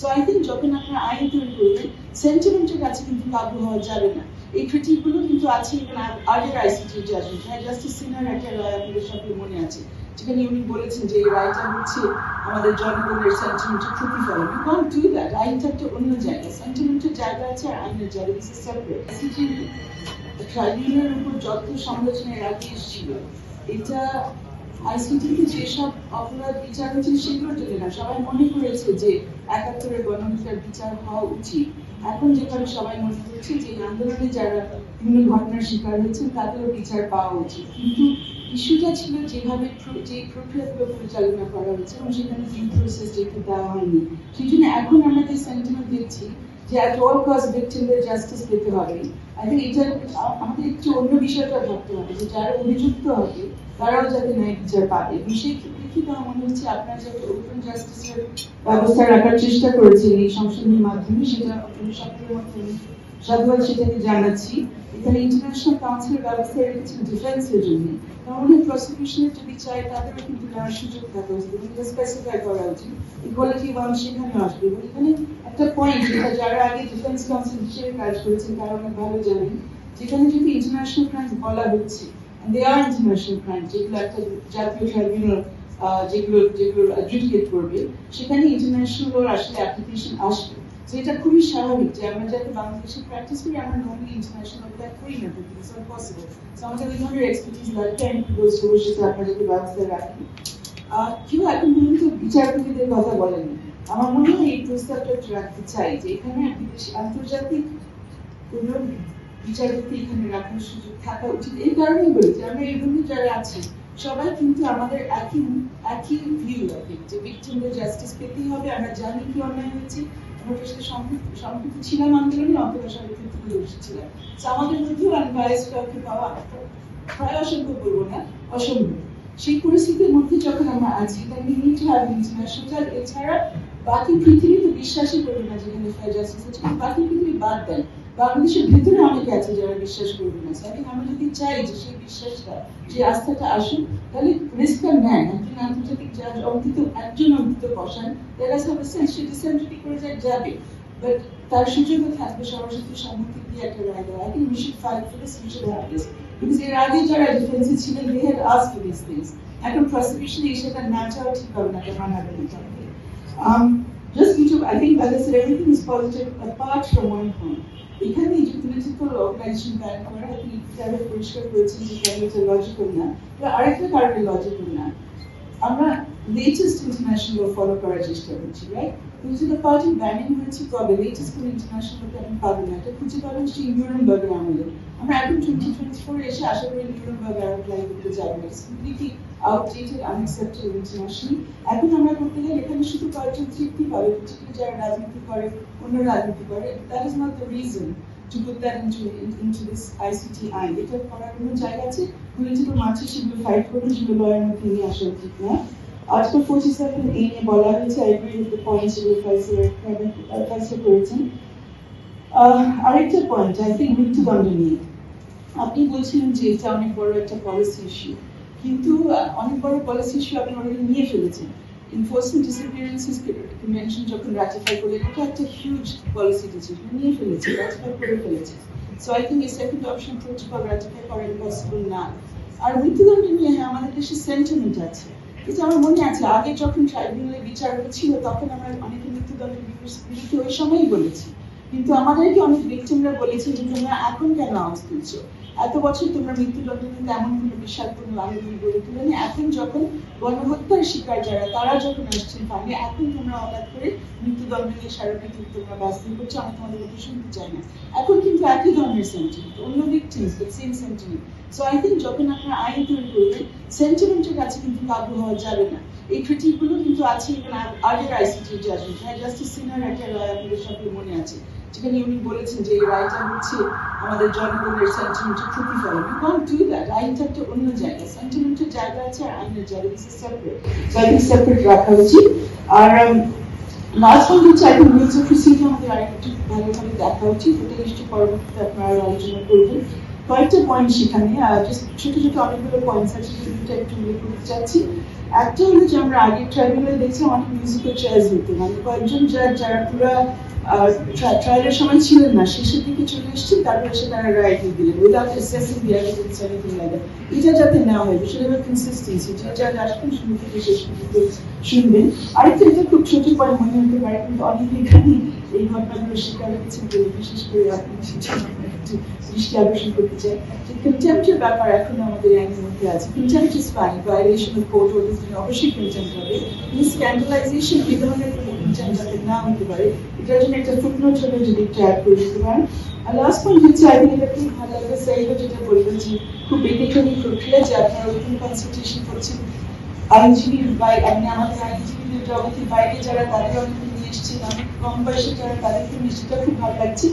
So I think যখন আপনার আইন তৈরি করবেন সেন্টিমেন্টের কাছে কিন্তু কাবু যাবে না। এই ক্রিটিকগুলো কিন্তু আছে ইভেন আগের আইসিটি জাজমেন্ট হ্যাঁ জাস্টিস সিনহার একটা রায় আপনাদের সকলে মনে আছে, যেখানে উনি বলেছেন যে এই রায়টা হচ্ছে আমাদের জনগণের সেন্টিমেন্টের প্রতিফলন ইউ কন্ট ডু দ্যাট আইনটা একটা অন্য জায়গা। সেন্টিমেন্টের জায়গা আছে আর আইনের জায়গা। ইজ সেপারেট আইসিটি ট্রাইব্যুনালের উপর যত সমালোচনা এর আগে এসেছিল, এটা আইসিটিতে যেসব অপরাধ বিচার হচ্ছে সেগুলোর জন্য না সবাই মনে করেছে যে একাত্তরের গণহত্যার বিচার হওয়া উচিত। এখন যেখানে সবাই মনে করছে যে আন্দোলনে যারা বিভিন্ন ঘটনার শিকার হয়েছেন, তাদেরও বিচার পাওয়া উচিত। কিন্তু ইস্যুটা ছিল যেভাবে যে প্রক্রিয়াগুলো পরিচালনা করা হয়েছে এবং সেখানে ডিউ প্রসেস যেহেতু দেওয়া হয়নি, সেই জন্য এখন আমরা যে সেন্টিমেন্ট দেখছি যে অ্যাট অল কস্ট ভিকটিমদের জাস্টিস পেতে হবে। আই থিঙ্ক এটা আমাদের একটু অন্য বিষয়টা ভাবতে হবে যে যারা অভিযুক্ত হবে, তারাও যাতে ন্যায় বিচার পাবে। বিশেষ ক্ষেত্রে কি তারা মনে হচ্ছে আপনার যে ওপেন জাস্টিসের ব্যবস্থা রাখার চেষ্টা করেছেন এই সংশোধনের মাধ্যমে, সেটা আপনাদের সকলের মধ্যে আমি সাধুবাদ সেটাকে জানাচ্ছি। এখানে ইন্টারন্যাশনাল কাউন্সিলের ব্যবস্থা রেখেছেন ডিফেন্সের জন্য তাহলে প্রসিকিউশনের যদি তাদেরও কিন্তু নেওয়ার সুযোগ থাকা উচিত। স্পেসিফাই করা উচিত। ওয়ান সেখানে আসবে। এবং এখানে একটা পয়েন্ট যেটা যারা আগে ডিফেন্স কাউন্সিল হিসেবে কাজ করেছেন, তারা অনেক ভালো জানেন। যেখানে যদি ইন্টারন্যাশনাল ক্রাইম বলা হচ্ছে দে আর ইন্টারন্যাশনাল ক্রাইম যেগুলো একটা জাতীয় ট্রাইব্যুনাল যেগুলো যেগুলো অ্যাডজুডিকেট করবে, সেখানে ইন্টারন্যাশনাল আসলে অ্যাপ্লিকেশন আসবে। এটা খুবই স্বাভাবিক যে আমরা যাতে বাংলাদেশে প্র্যাকটিস করি আমরা নর্মালি ইন্টারন্যাশনাল অ্যাপ্লাই করি না কিন্তু ইটস নট পসিবল সো আমাদের ওই ধরনের এক্সপার্টিস লাগবে আমি আপনারা যদি ব্যবস্থা রাখেন আহ, কেউ এখন পর্যন্ত বিচারপতিদের কথা বলেনি। আমার মনে হয় এই প্রস্তাবটা রাখতে চাই যে এখানে আন্তর্জাতিক কোন বিচারপতি এখানে রাখার সুযোগ থাকা উচিত। এই কারণেই বলি যে আমরা এই রুমে যারা আছি সবাই কিন্তু আমাদের একই একই ভিউ আছে যে ভিকটিমদের জাস্টিস পেতেই হবে। আমরা জানি কি অন্যায় হয়েছে সম্পৃক্ত ছিলাম তো আমাদের মধ্যেও কাউকে পাওয়া প্রায় অসম্ভব বলব না, অসম্ভব। সেই পরিস্থিতির মধ্যে যখন আমরা আছি need to এছাড়া বাকি পৃথিবী তো বিশ্বাসই করবে না যেখানে ফেয়ার বাকি পৃথিবী বাদ দেন। বাংলাদেশের ভেতরে অনেকে আছে যারা বিশ্বাস করবে না। স্যার আমরা যদি চাই যে সেই বিশ্বাসটা যে আস্থাটা আসুন তাহলে রিস্কটা নেন একজন আন্তর্জাতিক জাজ অন্তত একজন অন্তত বসান তারা সব সেন্স সে ডিসেন্ট্রিটি করে যায় যাবে। বাট তার সুযোগও থাকবে সবার সাথে সম্মতি দিয়ে একটা রায় দেওয়া। I think we should fight for this we should have this because এর আগে যারা ডিফেন্সে ছিলেন they had ask for this things এখন প্রসিকিউশনে সেটা না চাওয়া ঠিক হবে না এটা মানা হবে না। Um, just কিছু I think like I said everything is positive apart from one point. এখানে পলিটিক্যাল অর্গানাইজেশন ব্যান করা আপনি পরিষ্কার করেছেন যে কেন এটা লজিক্যাল না? আরেকটা কারণে লজিক্যাল না? আমরা লেটেস্ট ইন্টারন্যাশনাল ফলো করার চেষ্টা করছি রাইট যেটা পার্টি ব্যানিং হয়েছে কবে? লেটেস্ট কোন ইন্টারন্যাশনালকে আপনি পাবেন না। এটা খুঁজে পাবেন সেই নিউরেমবার্গের আমলে। আমরা এখন টোয়েন্টি টোয়েন্টি ফোর এসে আশা করি নিউরেমবার্গ আর অ্যাপ্লাই করতে যাব। It's completely outdated unacceptable international এখন আমরা করতে গেলে এখানে শুধু কয়েকজন তৃপ্তি পাবে যারা রাজনীতি করে, অন্য রাজনীতি করে that is not the reason to put that into into this ICT আইন এটা করার কোনো জায়গা আছে? পলিটিক্যাল মার্চে সেগুলো ফাইট করবে সেগুলো লয়ের মধ্যে নিয়ে আসা উচিত আর্টিকেল ফোর্টি সেভেন এই নিয়ে বলা হয়েছে I agree with the points যেগুলো করেছেন। আরেকটা পয়েন্ট আই থিঙ্ক মৃত্যুদণ্ড নিয়ে আপনি বলছিলেন যে এটা অনেক বড় একটা পলিসি ইস্যু কিন্তু অনেক বড় পলিসি ইস্যু আপনি অলরেডি নিয়ে ফেলেছেন। এনফোর্সমেন্ট ডিসঅ্যাপিয়ারেন্সেস কনভেনশন যখন রাটিফাই করলেন এটা একটা হিউজ পলিসি ডিসিশন নিয়ে ফেলেছে রাটিফাই করে ফেলেছে সো আই থিঙ্ক এই সেকেন্ড অপশন প্রোটোকল রাটিফাই করা ইম্পসিবল না আর মৃত্যুদণ্ড নিয়ে হ্যাঁ আমাদের দেশে সেন্টিমেন্ট আছে এটা আমার মনে আছে আগে যখন ট্রাইব্যুনালে বিচার হচ্ছিল তখন আমরা অনেকে মৃত্যুদণ্ডের বিরুদ্ধে ওই সময়ই বলেছি কিন্তু আমাদেরকে অনেক ভিকটিমরা বলেছে যে তোমরা এখন কেন আওয়াজ তুলছো? এত বছর তোমরা মৃত্যুদণ্ড কিন্তু এমন কোনো বিশাল কোনো আন্দোলন গড়ে তুলেনি। এখন যখন গণহত্যার শিকার যারা, তারা যখন আসছেন সামনে এখন তোমরা হঠাৎ করে মৃত্যুদণ্ড নিয়ে সারা পৃথিবী তোমরা বাস্তব করছ, আমি তোমাদের কথা শুনতে চাই না। এখন কিন্তু একই ধরনের সেন্টিমেন্ট অন্য victims same sentiment so I think যখন আপনারা আইন তৈরি করবেন সেন্টিমেন্টের কাছে কিন্তু কাবু হওয়া যাবে না। এই ক্রিটিকগুলো কিন্তু আছে ইভেন আগের আইসিটি জাজমেন্ট হ্যাঁ জাস্টিস সিনহার একটা রায় আপনাদের সকলে মনে আছে। যেখানে উনি বলেছেন যে এই রায়টা হচ্ছে আমাদের জনগণের সেন্টিমেন্টের প্রতিফলন ইউ কন্ট ডু দ্যাট আইনটা একটা অন্য জায়গা। সেন্টিমেন্টের জায়গা আছে আর আইনের জায়গা দিস সেপারেট সো রাখা উচিত। আর লাস্ট ওয়ান হচ্ছে I think rules of procedure আমাদের আরেকটু ভালোভাবে দেখা উচিত। ওটা নিশ্চয়ই পরবর্তীতে আপনারা আলোচনা করবেন। কয়েকটা পয়েন্ট সেখানে ছোট ছোট অনেকগুলো পয়েন্টস আছে যেটা একটু উল্লেখ করতে চাচ্ছি। একটা হলো যে আমরা আগে ট্রাইব্যুনালে অনেক মিউজিক্যাল চেয়ার্স হতো মানে কয়েকজন যারা যারা পুরো ট্রায়ালের সময় ছিলেন না, শেষের দিকে চলে এসেছেন, তারপরে এসে তারা দিয়ে দিলেন without assessing the evidence anything এটা যাতে না হয়, বিষয়টা কনসিস্টেন্সি যে আসবেন শুরু থেকে শেষ পর্যন্ত শুনবেন। আরেকটা এটা খুব ছোট করে মনে হতে পারে, কিন্তু অনেকে এই ঘটনাগুলো স্বীকার করেছেন বিশেষ করে আপনি দৃষ্টি আকর্ষণ করতে চাই। যে কন্টেম্পটের ব্যাপার এখন আমাদের আইনের মধ্যে আছে। Contempt is fine violation of court order অবশ্যই কন্টেম্পট হবে। কিন্তু স্ক্যান্ডালাইজেশন এই ধরনের কোনো কন্টেম্পট যাতে না হতে পারে। এটার জন্য একটা ফুটনোট হলে যদি অ্যাড করে দিতে পারেন আর লাস্ট পয়েন্ট হচ্ছে আই থিঙ্ক খুব ভালো লাগবে সাইডও যেটা বলবেন যে খুব ব্যতিক্রমী প্রক্রিয়া যে আপনারা ওইখানে কনসালটেশন করছেন আইনজীবীর বাইরে আপনি আমাদের আইনজীবীদের জগতের বাইরে যারা তাদের অনেকে নিয়ে এসেছেন অনেক কম বয়সে যারা তাদেরকে এসেছে, খুব ভালো লাগছে।